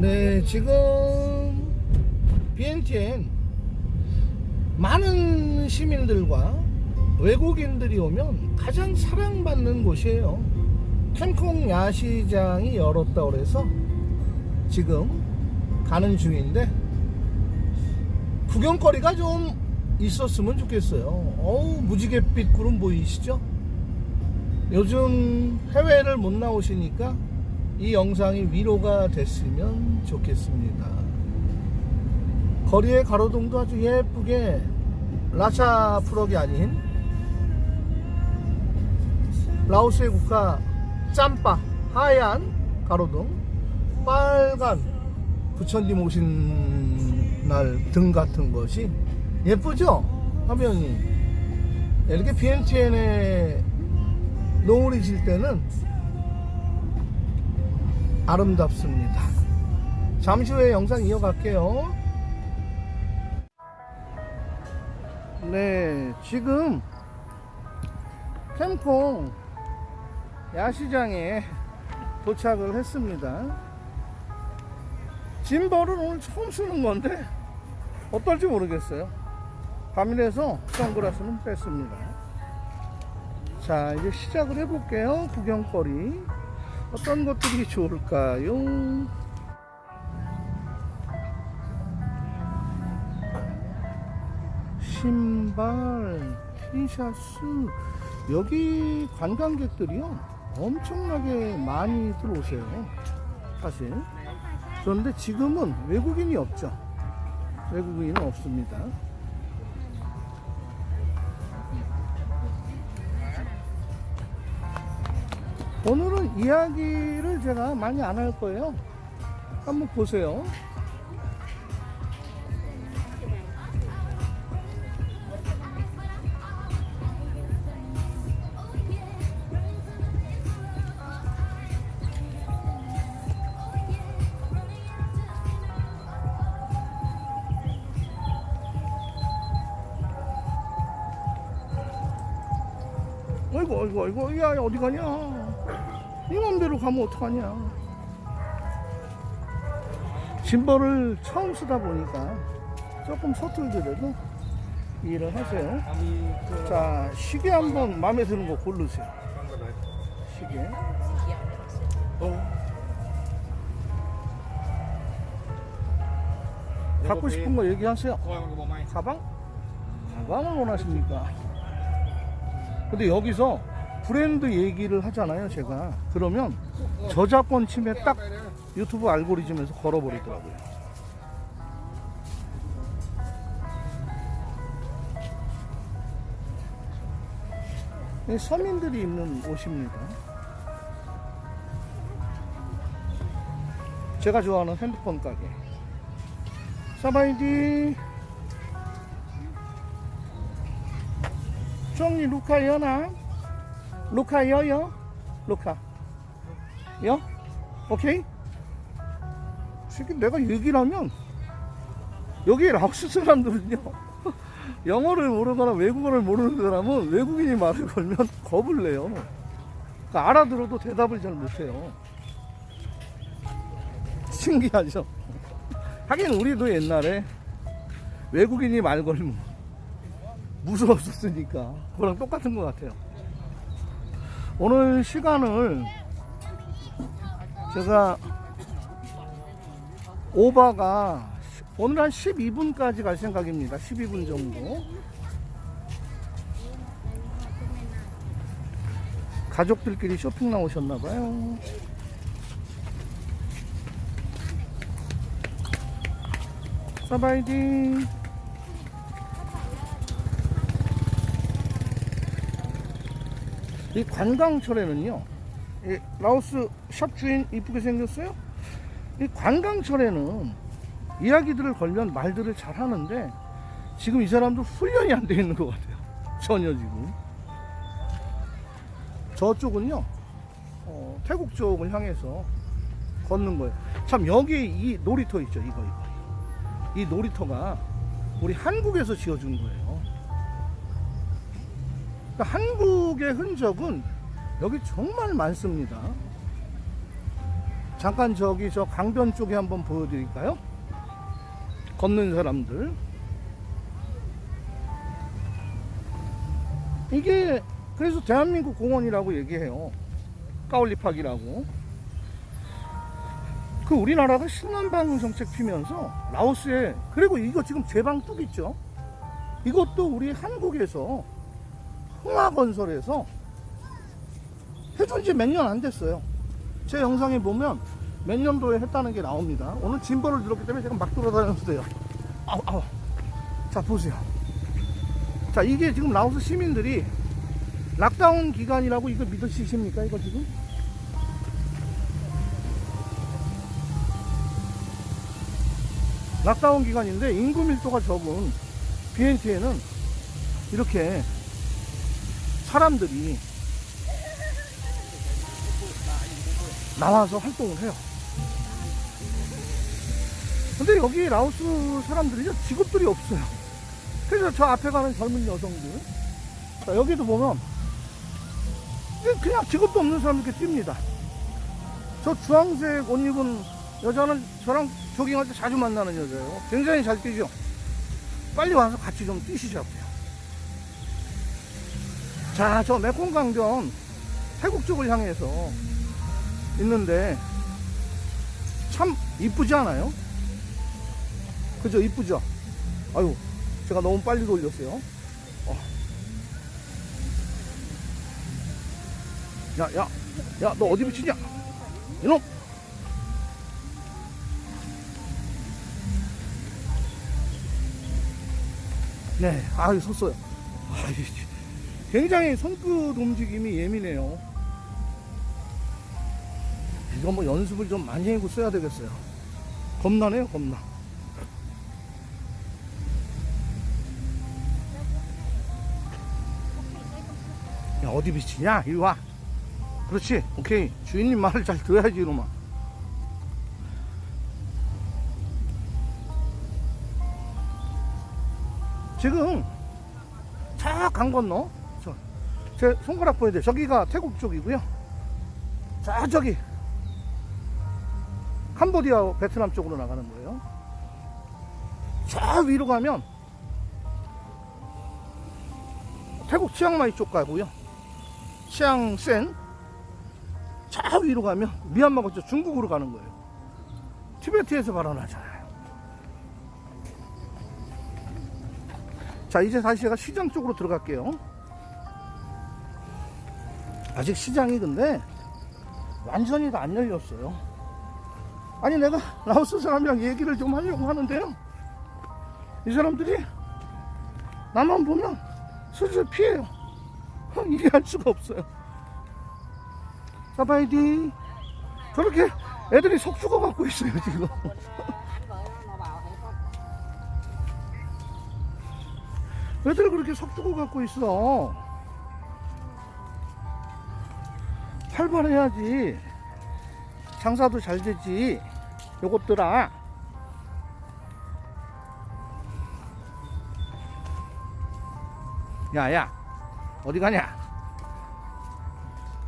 네, 지금 BNTN 많은 시민들과 외국인들이 오면 가장 사랑받는 곳이에요. 캔콩 야시장이 열었다 그래서 지금 가는 중인데 구경거리가 좀 있었으면 좋겠어요. 어우 무지갯빛 구름 보이시죠? 요즘 해외를 못 나오시니까 이 영상이 위로가 됐으면 좋겠습니다. 거리의 가로등도 아주 예쁘게 라차 프럭이 아닌 라오스의 국가 짬바 하얀 가로등 빨간 부처님 오신 날 등 같은 것이 예쁘죠? 화면이 이렇게 BNTN에 노을이 질 때는 아름답습니다. 잠시 후에 영상 이어갈게요. 네, 지금 캠콩 야시장에 도착을 했습니다. 짐벌을 오늘 처음 쓰는 건데 어떨지 모르겠어요. 밤이라서 선글라스는 뺐습니다. 자, 이제 시작을 해볼게요. 구경거리. 어떤 것들이 좋을까요? 신발, 티셔츠. 여기 관광객들이요. 엄청나게 많이 들어오세요. 사실. 그런데 지금은 외국인이 없죠. 외국인은 없습니다. 오늘은 이야기를 제가 많이 안 할 거예요. 한번 보세요. 어이구, 어이구, 어이구, 야, 야, 어디 가냐? 네 맘대로 가면 어떡하냐? 짐벌을 처음 쓰다 보니까 조금 서툴더라도 이해를 하세요. 자, 시계 한번 마음에 드는 거 고르세요. 시계. 어. 갖고 싶은 거 얘기하세요. 가방? 가방을 원하십니까? 근데 여기서 브랜드 얘기를 하잖아요, 제가. 그러면 저작권 침해 딱 유튜브 알고리즘에서 걸어버리더라고요. 이 서민들이 입는 옷입니다. 제가 좋아하는 핸드폰 가게. 사바이디. 종이 루카 여나? 루카 여요? 루카. 여? 오케이? 지금 내가 얘기를 하면 여기 라오스 사람들은요 영어를 모르거나 외국어를 모르는 사람은 외국인이 말을 걸면 겁을 내요 그러니까 알아들어도 대답을 잘 못해요 신기하죠 하긴 우리도 옛날에 외국인이 말 걸면 무서웠었으니까 그거랑 똑같은 것 같아요 오늘 시간을 제가 오바가 오늘 한 12분까지 갈 생각입니다. 12분 정도. 가족들끼리 쇼핑 나오셨나봐요. 사바이디. 이 관광철에는요, 이 라오스 샵 주인 이쁘게 생겼어요? 이 관광철에는 이야기들을 걸면 말들을 잘 하는데 지금 이 사람도 훈련이 안 돼 있는 것 같아요. 전혀 지금. 저쪽은요, 어, 태국 쪽을 향해서 걷는 거예요. 참, 여기 이 놀이터 있죠, 이거, 이거. 이 놀이터가 우리 한국에서 지어준 거예요. 그러니까 한국의 흔적은 여기 정말 많습니다. 잠깐 저기 저 강변 쪽에 한번 보여드릴까요? 걷는 사람들. 이게 그래서 대한민국 공원이라고 얘기해요. 까올리팍이라고. 그 우리나라가 신남방 정책 피면서 라오스에 그리고 이거 지금 제방 뚝 있죠. 이것도 우리 한국에서 흥화건설에서 해준 지 몇 년 안 됐어요. 제 영상에 보면 몇 년도에 했다는 게 나옵니다. 오늘 짐벌을 들었기 때문에 제가 막 돌아다녀도 돼요. 아우, 아우. 자, 보세요. 자, 이게 지금 라오스 시민들이 락다운 기간이라고 이거 믿으시십니까? 이거 지금? 락다운 기간인데 인구 밀도가 적은 BNT에는 이렇게 사람들이 나와서 활동을 해요. 근데 여기 라오스 사람들이 직업들이 없어요. 그래서 저 앞에 가는 젊은 여성들. 자, 여기도 보면 그냥 직업도 없는 사람 이렇게 뜁니다. 저 주황색 옷 입은 여자는 저랑 조깅할 때 자주 만나는 여자예요. 굉장히 잘 뛰죠. 빨리 와서 같이 좀 뛰시자고요. 자, 저 메콩강변 태국 쪽을 향해서 있는데 참 이쁘지 않아요? 그죠? 이쁘죠? 아유, 제가 너무 빨리 돌렸어요. 어. 야, 야, 야, 너 어디 붙이냐? 이놈! 네, 아유, 섰어요. 아유, 굉장히 손끝 움직임이 예민해요. 이거 뭐 연습을 좀 많이 하고 써야 되겠어요. 겁나네요, 겁나. 야, 어디 비치냐? 이리 와. 그렇지. 오케이. 주인님 말을 잘 들어야지, 이놈아. 지금 저강 건너. 저, 제 손가락 돼. 저기가 태국 쪽이고요. 자, 저기. 캄보디아, 베트남 쪽으로 나가는 거예요. 저 위로 가면 태국 치앙마이 쪽 가고요. 치앙센. 저 위로 가면 미얀마 거쳐 중국으로 가는 거예요. 티베트에서 발언하잖아요. 자, 이제 다시 제가 시장 쪽으로 들어갈게요. 아직 시장이 근데 완전히 다 안 열렸어요. 아니, 내가 라오스 사람이랑 얘기를 좀 하려고 하는데요. 이 사람들이 나만 보면 슬슬 피해요. 이해할 수가 없어요. 사바이디. 저렇게 애들이 속 죽어 갖고 있어요, 지금. 애들 그렇게 속 죽어 갖고 있어. 활발해야지. 장사도 잘 되지. 요것들아. 야, 야. 어디 가냐?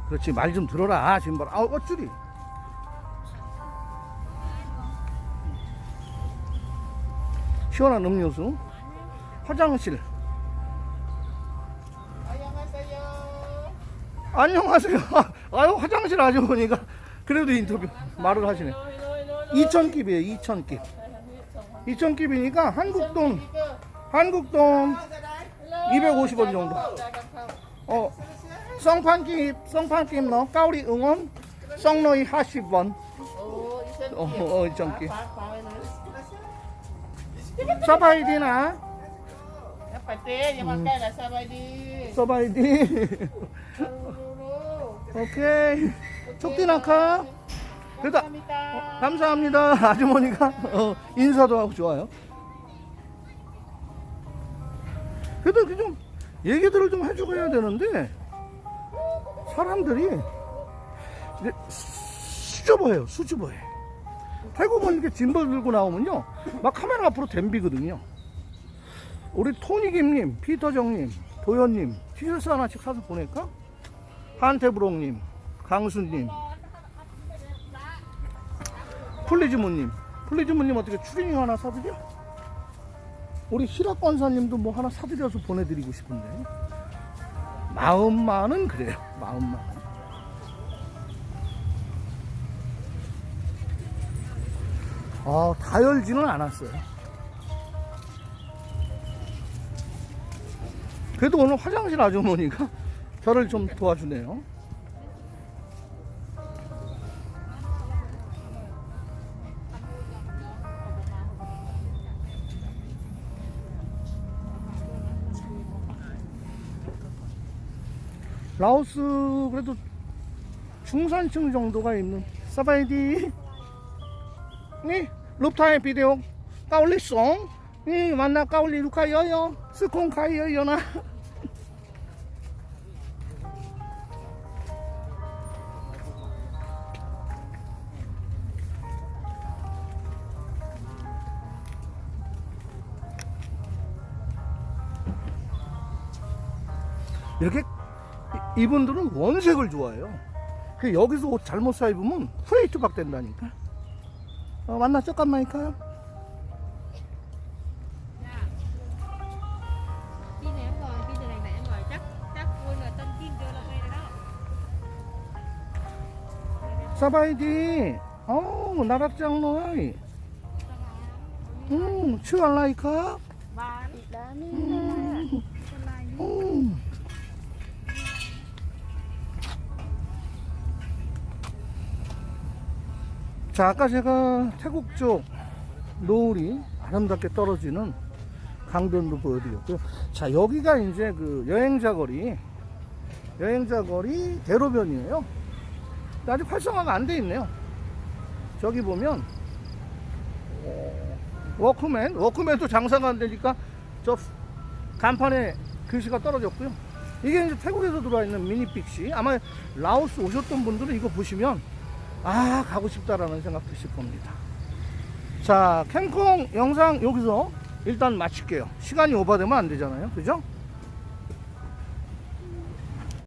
그렇지. 말 좀 들어라. 지금 봐라. 아우, 어쭈리. 시원한 음료수. 화장실. 안녕하세요. 아유, 화장실 아주머니가 그래도 인터뷰 말을 하시네. 2,000깁이에요, 2,000깁. 2,000깁이니까 한국 돈, 한국 돈 250원 정도. 어, 성판 깁, 성판 깁 너, 까우리 응원, 성노이 40원. 어, 어, 2,000깁. 사바이디나, ไปเต้อย่ามาใกล้กับสบายดี 서바이디. รู้ 오케이. 촉디나카. 그래도 มิตา 감사합니다. 아주머니가 어, 인사도 하고 좋아요. 그래도 이렇게 좀 얘기들을 좀 해주고 해야 되는데 사람들이 이제 수줍어해요. 수줍어해. 태국은 이렇게 짐벌 들고 나오면요. 막 카메라 앞으로 댐비거든요. 우리 토니김님, 피터정님, 도현님 티셔츠 하나씩 사서 보낼까? 한태부롱님, 강수님, 플리즈모님 플리즈모님 어떻게 추리닝 하나 사드려? 우리 희락 권사님도 뭐 하나 사드려서 보내드리고 싶은데 마음만은 그래요 마음만 아, 다 열지는 않았어요. 그래도 오늘 화장실 아주머니가 저를 좀 도와주네요. 라오스 그래도 중산층 정도가 있는 사바이디. 니 룹타의 비디오. 까올리 송 여여나 이렇게 이- 이분들은 원색을 좋아해요. 그 여기서 옷 잘못 사 입으면 프레이트 박 된다니까. 어, 만나 잠깐만일까 사바이디, 어, 나락장 너이. 음, 추알라이카. 음. 자, 아까 제가 태국 쪽 노을이 아름답게 떨어지는 강변도 보여드렸고요. 자, 여기가 이제 그 여행자 거리, 여행자 거리 대로변이에요. 근데 아직 활성화가 안 돼 있네요. 저기 보면, 어, 워크맨, 워크맨도 장사가 안 되니까 저 간판에 글씨가 떨어졌고요. 이게 이제 태국에서 들어와 있는 미니픽시. 아마 라오스 오셨던 분들은 이거 보시면 아 가고 싶다라는 생각 드실 겁니다. 자 캠콩 영상 여기서 일단 마칠게요. 시간이 오버되면 안 되잖아요. 그죠?